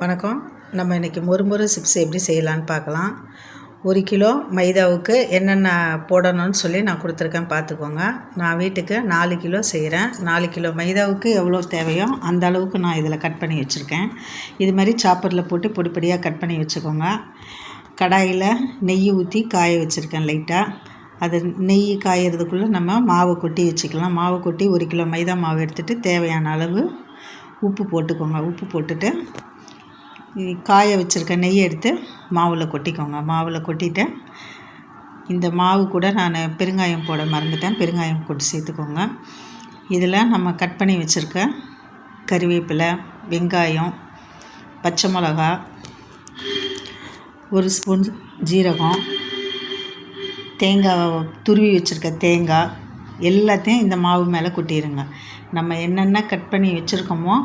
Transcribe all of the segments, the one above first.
வணக்கம். நம்ம இன்றைக்கி மொறுமொறு சிப்ஸ் எப்படி செய்யலான்னு பார்க்கலாம். ஒரு கிலோ மைதாவுக்கு என்னென்ன போடணும்னு சொல்லி நான் கொடுத்துருக்கேன் பார்த்துக்கோங்க. நான் வீட்டுக்கு நாலு கிலோ செய்கிறேன். நாலு கிலோ மைதாவுக்கு எவ்வளோ தேவையோ அந்த அளவுக்கு நான் இதில் கட் பண்ணி வச்சுருக்கேன். இது மாதிரி சாப்பரில் போட்டு பொடிப்படியாக கட் பண்ணி வச்சுக்கோங்க. கடாயில் நெய் ஊற்றி காய வச்சுருக்கேன் லைட்டாக. அது நெய் காயறதுக்குள்ளே நம்ம மாவு கொட்டி வச்சுக்கலாம். மாவு கொட்டி ஒரு கிலோ மைதா மாவு எடுத்துகிட்டு தேவையான அளவு உப்பு போட்டுக்கோங்க. உப்பு போட்டுட்டு காய வச்சுருக்க நெய் எடுத்து மாவில் கொட்டிக்கோங்க. மாவில் கொட்டிட்டு இந்த மாவு கூட நான் பெருங்காயம் போட மறந்துட்டேன். பெருங்காயம் போட்டு சேர்த்துக்கோங்க. இதில் நம்ம கட் பண்ணி வச்சுருக்க கறிவேப்பிலை வெங்காயம் பச்சை மிளகா ஒரு ஸ்பூன் ஜீரகம் தேங்காய் துருவி வச்சுருக்க தேங்காய் எல்லாத்தையும் இந்த மாவு மேலே கொட்டிடுங்க நம்ம என்னென்ன கட் பண்ணி வச்சுருக்கோமோ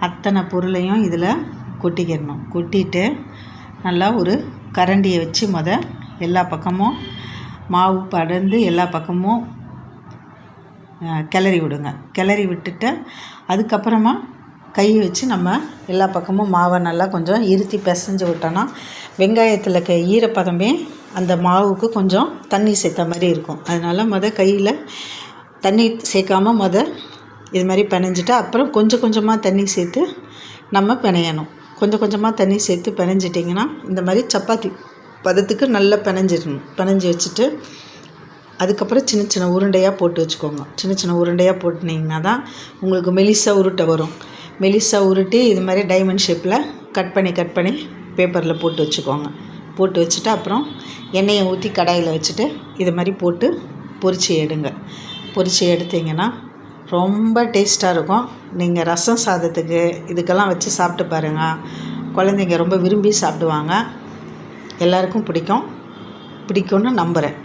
அத்தனை பொருளையும் இதில் கொட்டிக்கிடணும் கொட்டிட்டு நல்லா ஒரு கரண்டியை வச்சு முத எல்லா பக்கமும் மாவு படர்ந்து எல்லா பக்கமும் கிளறி விடுங்க. கிளறி விட்டுட்டு அதுக்கப்புறமா கை வச்சு நம்ம எல்லா பக்கமும் மாவை நல்லா கொஞ்சம் இருத்தி பிசைஞ்சு விட்டோன்னா வெங்காயத்தில் இருக்க ஈரப்பதமே அந்த மாவுக்கு கொஞ்சம் தண்ணி சேர்த்த மாதிரி இருக்கும். அதனால் மொதல் கையில் தண்ணி சேர்க்காம மொதல் இது மாதிரி பிணைஞ்சிட்டு அப்புறம் கொஞ்சம் கொஞ்சமாக தண்ணி சேர்த்து நம்ம பிணையணும். கொஞ்சம் கொஞ்சமாக தண்ணி சேர்த்து பிணைஞ்சிட்டிங்கன்னா இந்த மாதிரி சப்பாத்தி பதத்துக்கு நல்லா பிணைஞ்சிடணும் பிணைஞ்சி வச்சுட்டு அதுக்கப்புறம் சின்ன சின்ன உருண்டையாக போட்டு வச்சுக்கோங்க. சின்ன சின்ன உருண்டையாக போட்டுனீங்கன்னா தான் உங்களுக்கு மெலிசாக உருட்டை வரும். மெலிசாக உருட்டி இது மாதிரி டைமண்ட் ஷேப்பில் கட் பண்ணி கட் பண்ணி பேப்பரில் போட்டு வச்சுக்கோங்க. போட்டு வச்சுட்டு அப்புறம் எண்ணெயை ஊற்றி கடாயில் வச்சுட்டு இது மாதிரி போட்டு பொரிச்சு எடுங்க. பொரித்து எடுத்திங்கன்னா ரொம்ப டேஸ்ட்டாக இருக்கும். நீங்கள் ரசம் சாதத்துக்கு இதுக்கெல்லாம் வச்சு சாப்பிட்டு பாருங்கள் குழந்தைங்க ரொம்ப விரும்பி சாப்பிடுவாங்க. எல்லாருக்கும் பிடிக்கும். பிடிக்கும்னு நம்புகிறேன்